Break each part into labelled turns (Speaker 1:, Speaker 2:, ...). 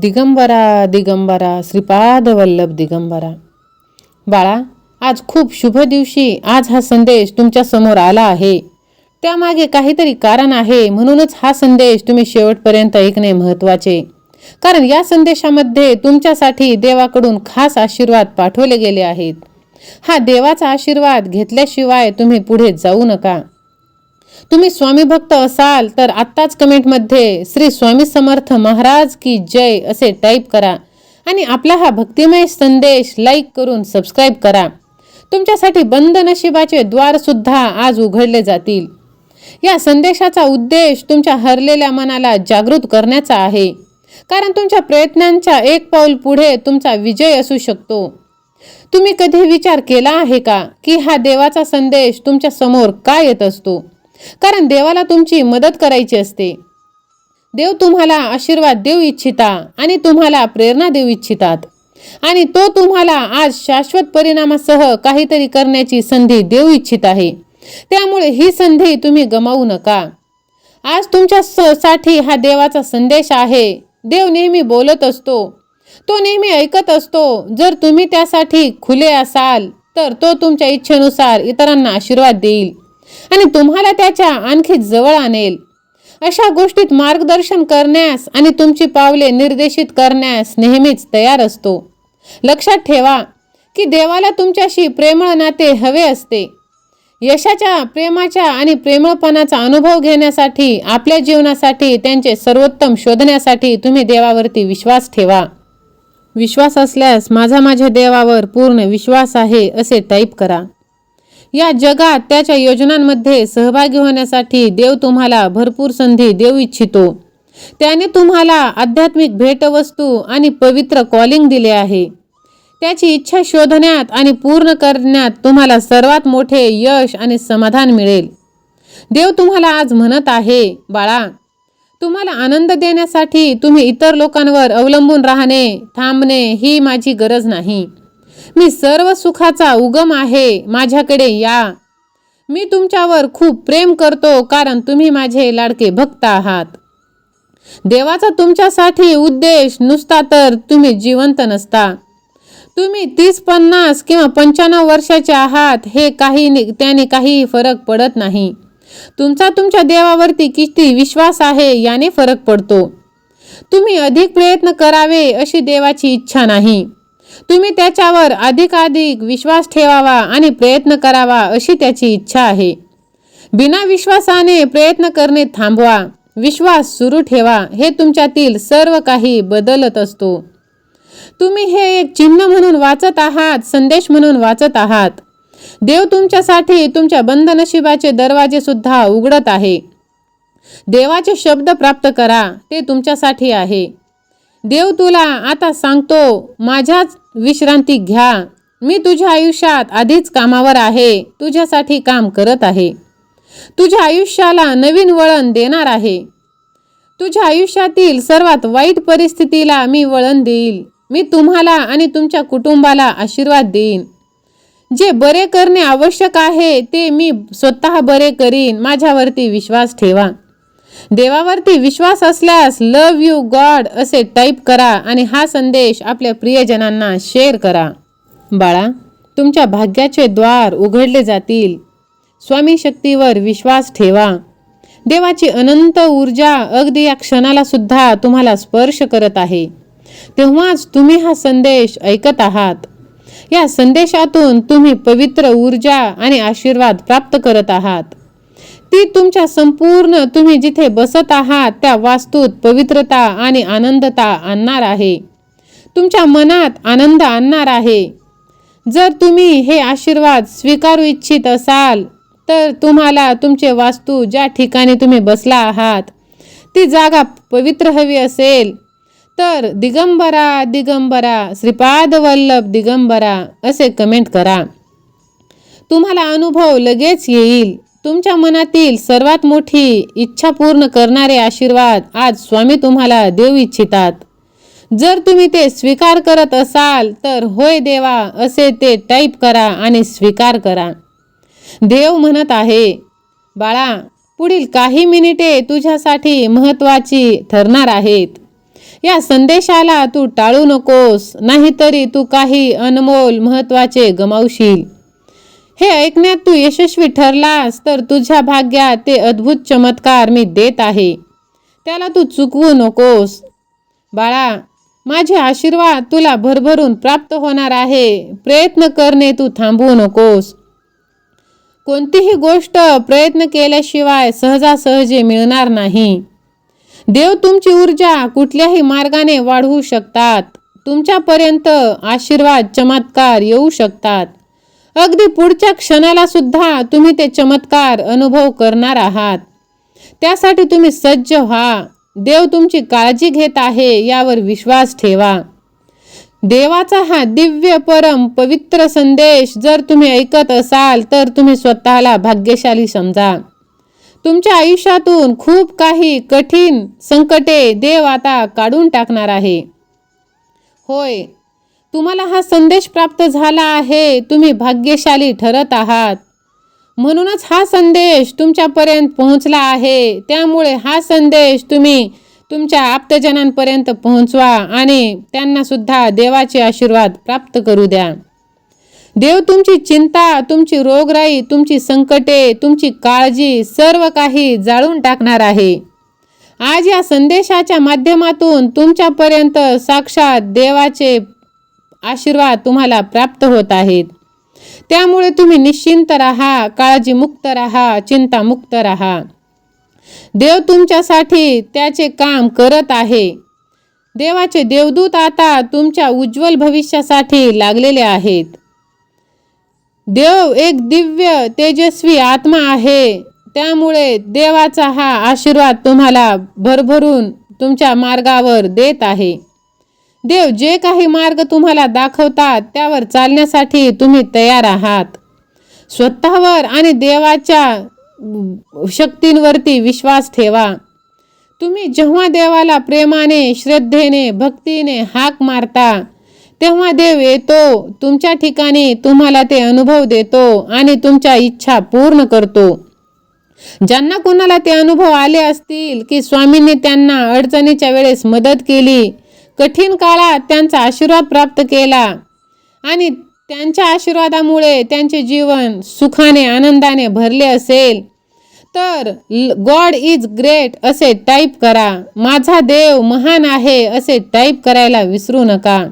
Speaker 1: दिगंबरा दिगंबरा श्रीपाद वल्लभ दिगंबरा. बाळा आज खूप शुभ दिवशी. आज हा संदेश तुमच्यासमोर आला आहे. त्यामागे काहीतरी कारण आहे म्हणूनच हा संदेश तुम्ही शेवटपर्यंत ऐकणे महत्त्वाचे. कारण या संदेशामध्ये तुमच्यासाठी देवाकडून खास आशीर्वाद पाठवले गेले आहेत. हा देवाचा आशीर्वाद घेतल्याशिवाय तुम्ही पुढे जाऊ नका. तुम्ही स्वामी भक्त असाल तर आत्ताच कमेंटमध्ये श्री स्वामी समर्थ महाराज की जय असे टाईप करा. आणि आपला हा भक्तिमय संदेश लाईक करून सबस्क्राईब करा. तुमच्यासाठी बंद नशिबाचे द्वारसुद्धा आज उघडले जातील. या संदेशाचा उद्देश तुमच्या हरलेल्या मनाला जागृत करण्याचा आहे. कारण तुमच्या प्रयत्नांच्या एक पाऊल पुढे तुमचा विजय असू शकतो. तुम्ही कधी विचार केला आहे का की हा देवाचा संदेश तुमच्यासमोर का येत असतो? कारण देवाला तुमची मदत करायची असते. देव तुम्हाला आशीर्वाद देऊ इच्छिता आणि तुम्हाला प्रेरणा देऊ इच्छितात. आणि तो तुम्हाला आज शाश्वत परिणामासह काहीतरी करण्याची संधी देऊ इच्छित आहे. त्यामुळे ही संधी तुम्ही गमावू नका. आज तुमच्या साठी हा देवाचा संदेश आहे. देव नेहमी बोलत असतो. तो नेहमी ऐकत असतो. जर तुम्ही त्यासाठी खुले असाल तर तो तुमच्या इच्छेनुसार इतरांना आशीर्वाद देईल. आणि तुम्हाला त्याच्या आणखी जवळ आणेल. अशा गोष्टीत मार्गदर्शन करण्यास आणि तुमची पावले निर्देशित करण्यास नेहमीच तयार असतो. लक्षात ठेवा की देवाला तुमच्याशी प्रेमळ नाते हवे असते. यशाच्या प्रेमाच्या आणि प्रेमळपणाचा अनुभव घेण्यासाठी आपल्या जीवनासाठी त्यांचे सर्वोत्तम शोधण्यासाठी तुम्ही देवावरती विश्वास ठेवा. विश्वास असल्यास माझा माझ्या देवावर पूर्ण विश्वास आहे असे टाईप करा. या जगात त्याच्या योजनांमध्ये सहभागी होण्यासाठी देव तुम्हाला भरपूर संधी देऊ इच्छितो. त्याने तुम्हाला आध्यात्मिक भेटवस्तू आणि पवित्र कॉलिंग दिले आहे. त्याची इच्छा शोधण्यात आणि पूर्ण करण्यात तुम्हाला सर्वात मोठे यश आणि समाधान मिळेल. देव तुम्हाला आज म्हणत आहे बाळा तुम्हाला आनंद देण्यासाठी तुम्ही इतर लोकांवर अवलंबून राहणे थांबणे ही माझी गरज नाही. मी सर्व सुखाचा उगम आहे माझ्याकडे या. मी तुमच्यावर खूप प्रेम करतो कारण तुम्ही माझे लाडके भक्त आहात. देवाचा तुमच्यासाठी उद्देश नुसता तर तुम्ही जिवंत नसता. तुम्ही तीस पन्नास किंवा पंच्याण्णव वर्षाचे आहात हे काही त्याने काही फरक पडत नाही. तुमचा तुमच्या देवावरती किती विश्वास आहे याने फरक पडतो. तुम्ही अधिक प्रयत्न करावे अशी देवाची इच्छा नाही. तुम्ही त्याच्यावर अधिकाधिक विश्वास ठेवावा आणि प्रयत्न करावा अशी त्याची इच्छा आहे. बिना विश्वासाने प्रयत्न करणे थांबवा. विश्वास सुरू ठेवा. हे तुमच्यातील सर्व काही बदलत असतो. तुम्ही हे एक चिन्ह म्हणून वाचत आहात संदेश म्हणून वाचत आहात. देव तुमच्यासाठी तुमच्या बंद नशिबाचे दरवाजे सुद्धा उघडत आहे. देवाचे शब्द प्राप्त करा. ते तुमच्यासाठी आहे. देव तुला आता सांगतो माझ्याच विश्रांती घ्या. मी तुझ्या आयुष्यात आधीच कामावर आहे तुझ्यासाठी काम करत आहे. तुझ्या आयुष्याला नवीन वळण देणार आहे. तुझ्या आयुष्यातील सर्वात वाईट परिस्थितीला मी वळण देईल. मी तुम्हाला आणि तुमच्या कुटुंबाला आशीर्वाद देईन. जे बरे करणे आवश्यक आहे ते मी स्वतः बरे करीन. माझ्यावरती विश्वास ठेवा. देवावरती विश्वास असल्यास लव यू गॉड असे टाईप करा आणि हा संदेश आपल्या प्रियजनांना शेअर करा. बाळा तुमच्या भाग्याचे द्वार उघडले जातील. स्वामी शक्तीवर विश्वास ठेवा. देवाची अनंत ऊर्जा अगदी या क्षणाला सुद्धा तुम्हाला स्पर्श करत आहे. तेव्हाच तुम्ही हा संदेश ऐकत आहात. या संदेशातून तुम्ही पवित्र ऊर्जा आणि आशीर्वाद प्राप्त करत आहात. ती तुमच्या संपूर्ण तुम्ही जिथे बसत आहात त्या वास्तूत पवित्रता आणि आनंदता आणणार आहे. तुमच्या मनात आनंद आणणार आहे. जर तुम्ही हे आशीर्वाद स्वीकारू इच्छित असाल तर तुम्हाला तुमचे वास्तू ज्या ठिकाणी तुम्ही बसला आहात ती जागा पवित्र हवी असेल. तर दिगंबरा दिगंबरा श्रीपाद वल्लभ दिगंबरा असे कमेंट करा. तुम्हाला अनुभव लगेच येईल. तुमच्या मनातील सर्वात मोठी इच्छा पूर्ण करणारे आशीर्वाद आज स्वामी तुम्हाला देऊ इच्छितात. जर तुम्ही ते स्वीकार करत असाल तर होय देवा असे ते टाईप करा आणि स्वीकार करा. देव म्हणत आहे बाळा पुढील काही मिनिटे तुझ्यासाठी महत्त्वाची ठरणार आहेत. या संदेशाला तू टाळू नकोस नाहीतरी तू काही अनमोल महत्त्वाचे गमावशील. हे ऐकण्यात तू यशस्वी ठरलास तर तुझ्या भाग्यात ते अद्भुत चमत्कार मी देत आहे. त्याला तू चुकवू नकोस. बाळा माझे आशीर्वाद तुला भरभरून प्राप्त होणार आहे. प्रयत्न करणे तू थांबवू नकोस. कोणतीही गोष्ट प्रयत्न केल्याशिवाय सहजासहजे मिळणार नाही. देव तुमची ऊर्जा कुठल्याही मार्गाने वाढवू शकतात. तुमच्यापर्यंत आशीर्वाद चमत्कार येऊ शकतात. अगदी पुढच्या क्षणाला सुद्धा तुम्ही ते चमत्कार अनुभव करणार आहात. त्यासाठी तुम्ही सज्ज व्हा. देव तुमची काळजी घेत आहे यावर विश्वास ठेवा. देवाचा हा दिव्य परम पवित्र संदेश जर तुम्ही ऐकत असाल तर तुम्ही स्वतःला भाग्यशाली समजा. तुमच्या आयुष्यातून खूप काही कठीण संकटे देव आता काढून टाकणार आहे. होय तुम्हाला हा संदेश प्राप्त झाला आहे तुम्ही भाग्यशाली ठरत आहात. म्हणूनच हा संदेश तुमच्यापर्यंत पोहोचला आहे. त्यामुळे हा संदेश तुम्ही तुमच्या आप्तजनांपर्यंत पोहोचवा आणि त्यांनासुद्धा देवाचे आशीर्वाद प्राप्त करू द्या. देव तुमची चिंता तुमची रोगराई तुमची संकटे तुमची काळजी सर्व काही जाळून टाकणार आहे. आज या संदेशाच्या माध्यमातून तुमच्यापर्यंत साक्षात देवाचे आशीर्वाद तुम्हाला प्राप्त होत आहेत. त्यामुळे तुम्ही निश्चिंत राहा काळजीमुक्त राहा चिंतामुक्त राहा. देव तुमच्यासाठी त्याचे काम करत आहे. देवाचे देवदूत आता तुमच्या उज्ज्वल भविष्यासाठी लागलेले आहेत. देव एक दिव्य तेजस्वी आत्मा आहे. त्यामुळे देवाचा हा आशीर्वाद तुम्हाला भरभरून तुमच्या मार्गावर देत आहे. देव जे काही मार्ग तुम्हाला दाखवतात त्यावर चालण्यासाठी तुम्ही तयार आहात. स्वतःवर आणि देवाच्या शक्तींवरती विश्वास ठेवा. तुम्ही जेव्हा देवाला प्रेमाने श्रद्धेने भक्तीने हाक मारता तेव्हा देव येतो तुमच्या ठिकाणी तुम्हाला ते अनुभव देतो आणि तुमच्या इच्छा पूर्ण करतो. ज्यांना कोणाला ते अनुभव आले असतील की स्वामींनी त्यांना अडचणीच्या वेळेस मदत केली कठीण काळात त्यांचा आशीर्वाद प्राप्त केला. आणि त्यांच्या आशीर्वादामुळे त्यांचे जीवन सुखाने आनंदाने भरले असेल. तर गॉड इज ग्रेट असे टाईप करा. माझा देव महान आहे असे टाईप करायला विसरू नका.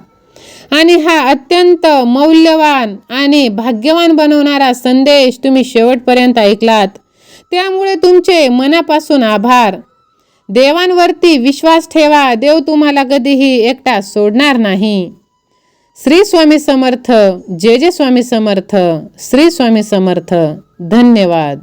Speaker 1: आणि हा अत्यंत मौल्यवान आणि भाग्यवान बनवणारा संदेश तुम्ही शेवटपर्यंत ऐकलात. त्यामुळे तुमचे मनापासून आभार. देवांवरती विश्वास ठेवा देव तुम्हाला कधीही एकटा सोडणार नाही. श्री स्वामी समर्थ जे जे स्वामी समर्थ श्री स्वामी समर्थ धन्यवाद.